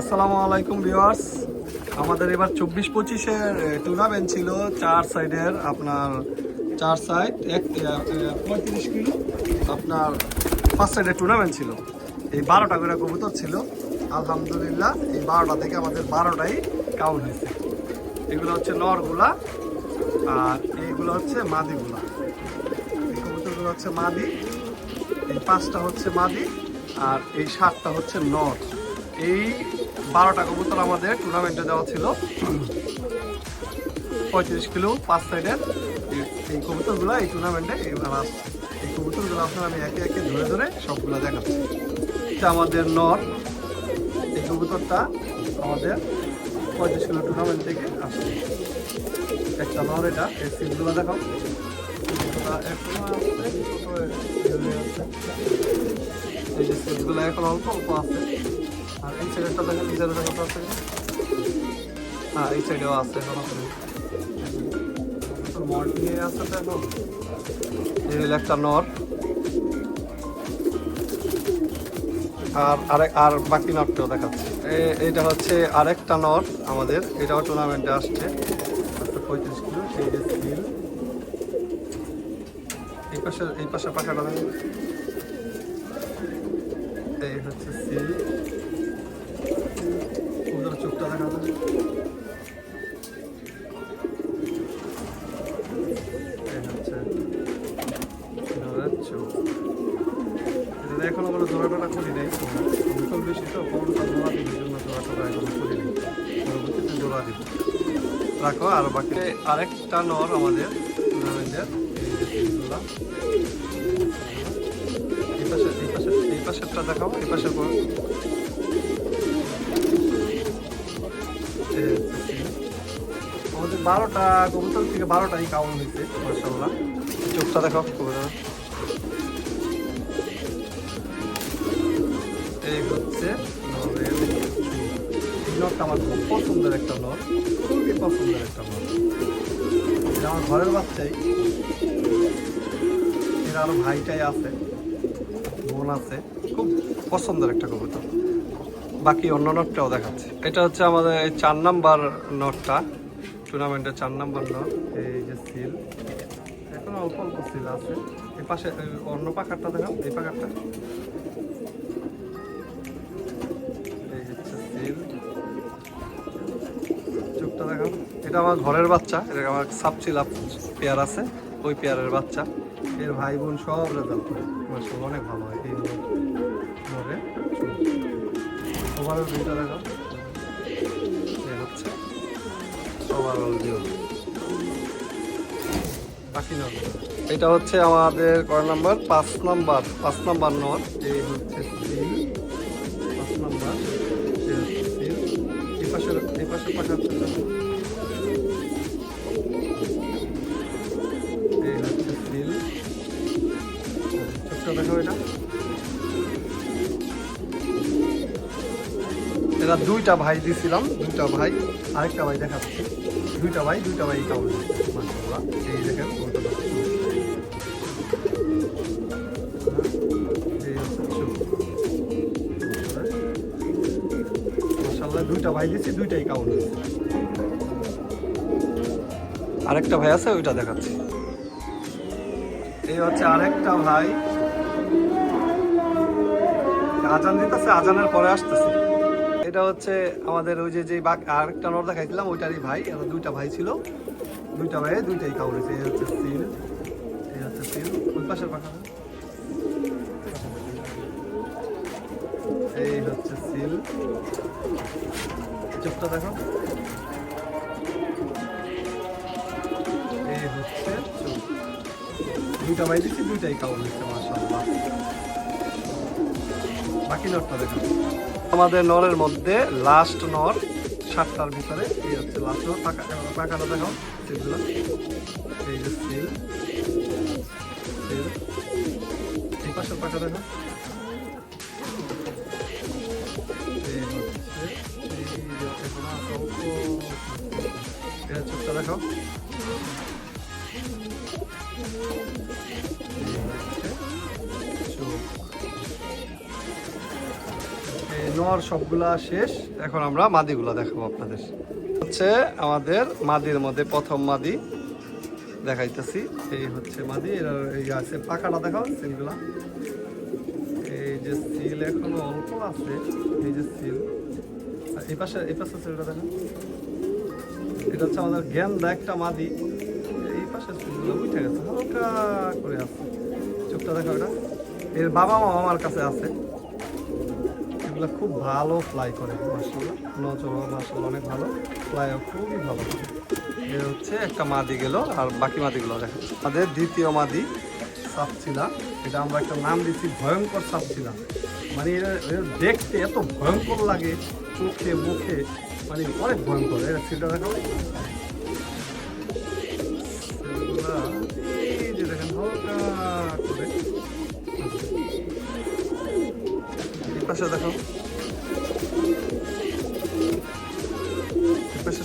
আসসালামু আলাইকুম ভিউয়ার্স। আমাদের এবার চব্বিশ পঁচিশের টুর্নামেন্ট ছিল চার সাইডের আপনার, চার সাইড এক পঁয়ত্রিশ কিলো আপনার পাঁচ সাইডের টুর্নামেন্ট ছিল। এই বারোটা করে কবুতর ছিল। আলহামদুলিল্লাহ, এই বারোটা থেকে আমাদের বারোটাই কাউন্ট হয়েছে। এগুলো হচ্ছে নরগুলা, আর এইগুলো হচ্ছে মাদিগুলা। এই কবুতরগুলো হচ্ছে মাদি, এই পাঁচটা হচ্ছে মাদি, আর এই সাতটা হচ্ছে নর। এই বারোটা কবুতর আমাদের টুর্নামেন্টে দেওয়া ছিল। পঁয়ত্রিশ কিলো পাঁচ সাইডের এই- কবুতরগুলো এই টুর্নামেন্টে এবার আসছে এই কবুতরগুলো আপনার আমি একে একে ধরে ধরে সবগুলো দেখাচ্ছি। এটা আমাদের নর। এই কবুতরটা আমাদের পঁয়ত্রিশ কিলো টুর্নামেন্ট থেকে আসছে। একটা নর এটা, এই সিটগুলো দেখাও। এই যে সিটগুলো এখন অল্প অল্প আছে। আর এই সাইডটা দেখেন এই সাইডে হ্যাঁ এই সাইডেও আছে এখন নিয়ে আছে তো এখন। একটা নর। আর আরেক, আর বাকি নটটাও দেখাচ্ছে। এটা হচ্ছে আরেকটা নর আমাদের। এটাও টুর্নামেন্টে আসছে। পঁয়ত্রিশ কিলো এই যে স্কিল এই পাশে এই পাশে পাখাটা এই হচ্ছে সিল ওদের চোখটা দেখা যায় এই হচ্ছে ওদের চোখ এটা এখনও কোনো জোড়াটা করি নাই নতুন বেশি তো জোড়া দিই এই জন্য জোড়াটা এখনও করি নাই পরবর্তীতে জোড়া দিব রাখো আর বাকি আরেকটা নর আমাদের টুর্নামেন্টের এই পাশে এই পাশে, এই পাশেরটা দেখাও, এই পাশের হচ্ছে আমাদের বারোটা কবুতর থেকে বারোটাই কাউন্ট হয়েছে মার্শাল্লাহ চোখটা দেখাও কবুতর। এই হচ্ছে নটটা আমার খুব পছন্দের একটা নট খুবই পছন্দের একটা নট আমার ঘরের বাচ্চাই। এর আরও ভাইটাই আছে, বোন আছে, খুব পছন্দের একটা কবুতর। বাকি অন্য নটটাও দেখাচ্ছে। এটা হচ্ছে আমাদের চার নাম্বার নটটা। টুর্নামেন্টের চার নাম্বার নট। এই যে সিল এখন অল্প অল্প সিল আছে। এই পাশে অন্য পাখারটা দেখাও। এই পাখারটা। চোখটা এটা আমার ঘরের বাচ্চা। এটা আমার সাপ সাপচিলা পেয়ার আছে। ওই পেয়ারের বাচ্চা। এর ভাই বোন সব রেজাল্ট করে। অনেক ভালো হয়। এই নরে ওভারঅল ভিউটা এই হচ্ছে ওভারঅল ভিউ বাকি নর এটা হচ্ছে আমাদের কয় নাম্বার পাঁচ নাম্বার পাঁচ নাম্বার নর এই হচ্ছে পাঁচ নাম্বার এই হচ্ছে এই পাশে হচ্ছে এরা দুইটা ভাই দিছিলাম, দুইটা ভাই। আরেকটা ভাই দেখাচ্ছি। দুইটা ভাই দুইটা ভাই কাউন্ট এই দেখেন দুইটা ভাই দিছি, দুইটাই কাউন্ট আরেকটা ভাই আছে, ওইটা দেখাচ্ছি। এই হচ্ছে আরেকটা ভাই। আজান দিতেছে, আজানের পরে আসতেছে। এটা হচ্ছে আমাদের ওই যে যে আরেকটা নর দেখাইছিলাম, ওইটারই ভাই আর দুইটা ভাই ছিল। দুইটা ভাই দুইটাই হয়েছে, এই হচ্ছে সিল, এই হচ্ছে সিল। ওই পাশের পাখা। এই হচ্ছে সিল। চোখটা দেখো। এই হচ্ছে দুইটা ভাই দিচ্ছি দুইটাই হচ্ছে মাসাল্লাহ বাকি নরটা দেখো আমাদের নরের মধ্যে লাস্ট নর সাতটার ভিতরে এই হচ্ছে লাস্ট নর পাকা পাকাটা দেখাও সিলগুলো এই যে সিল এই পাশের পাকা দেখো এই নর সবগুলা শেষ। এখন আমরা মাদিগুলা দেখাবো আপনাদের। হচ্ছে আমাদের মাদির মধ্যে প্রথম মাদি দেখাইতেছি। এই হচ্ছে মাদি এই আছে পাখাটা দেখাও সিলগুলা। এই যে সিল এখনও অল্প আছে, এই যে সিল। এই পাশে এই পাশে সিলটা দেখেন। এটা হচ্ছে আমাদের গেন্দা একটা মাদি। এই পাশে সিলগুলো উঠে গেছে, হালকা করে আছে। চোখটা দেখো এটা। এর বাবা মা আমার কাছে আছে। এগুলো খুব ভালো ফ্লাই করে নজর মাসাল্লাহ অনেক ভালো। ফ্লাইও খুবই ভালো। এ হচ্ছে একটা মাদি গেল, আর বাকি মাদিগুলো দেখেন। আমাদের দ্বিতীয় মাদি সাপছিলা এটা আমরা একটা নাম দিচ্ছি ভয়ঙ্কর সাপছিলা মানে এর দেখতে এত ভয়ঙ্কর লাগে চোখে, মুখে। মানে অনেক ভয়ঙ্কর। এর সিলটা দেখো। এই যে দেখেন, হালকা পাশে দেখো। পাশে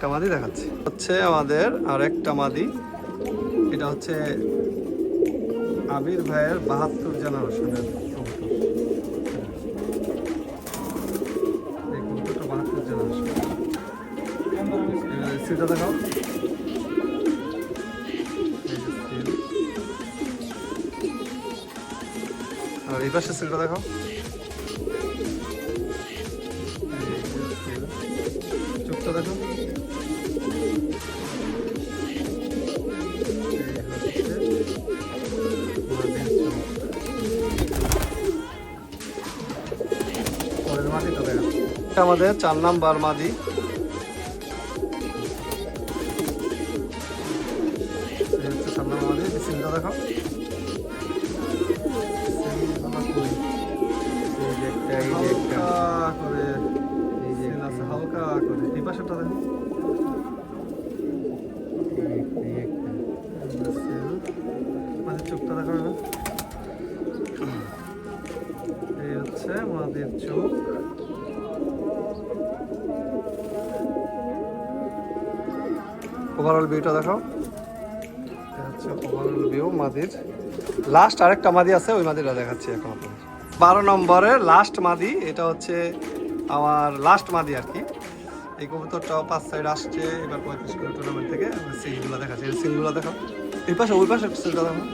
আরেকটা মাদি দেখাচ্ছি। হচ্ছে আমাদের আর একটা মাদি। এটা হচ্ছে আবির ভাইয়ের বাহাত্তর জেনারেশনের বাহাত্তর দেখাও। আর এই পাশে সেটা দেখাও। আমাদের চার নাম্বার মাদি চার নাম্বার মাদি দেখো। হালকা করে হালকা করে। এই দেখো। চোখটা দেখা যাবে। এই হচ্ছে মাদের চোখ। ওভারঅল ভিউটা এটা হচ্ছে ওভারঅল ভিউ মাদির। লাস্ট আরেকটা মাদি আছে, ওই মাদিটা দেখাচ্ছি এখন আপনাদের। বারো নম্বরের লাস্ট মাদি, এটা হচ্ছে আমার লাস্ট মাদি আর কি। এই কবুতরটাও পাঁচ সাইড আসছে, এবার পঁয়ত্রিশ কিলো টুর্নামেন্ট থেকে সিলগুলো দেখাচ্ছে। এই সিলগুলো দেখো এই পাশে, ওই পাশে দেখো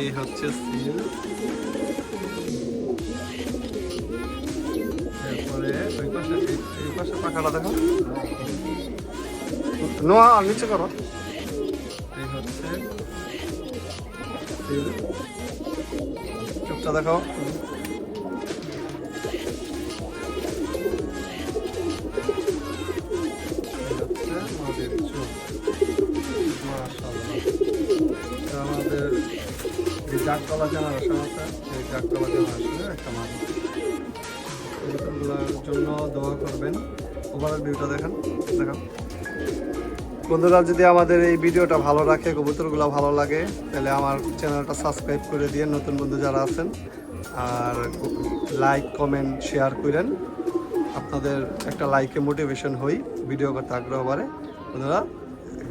এই হচ্ছে সিল পাখাটা দেখো। নোয়া নিচে করো। এই হচ্ছে। চোখটা দেখাও আমাদের যে জাগতলা জেনারেশন আছে এই জাগতলা জেনারেশনের একটা মানুষ জন্য দোয়া করবেন। ওভারঅল ভিউটা দেখেন, দেখান। বন্ধুরা, যদি আমাদের এই ভিডিওটা ভালো রাখে, কবুতরগুলো ভালো লাগে, তাহলে আমার চ্যানেলটা সাবস্ক্রাইব করে দিয়ে নতুন বন্ধু যারা আছেন। আর লাইক কমেন্ট শেয়ার করেন। আপনাদের একটা লাইকে মোটিভেশন হই ভিডিও করতে আগ্রহ বাড়ে। বন্ধুরা,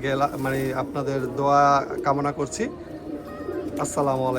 গেলা মানে আপনাদের দোয়া কামনা করছি। আসসালামু আলাইকুম।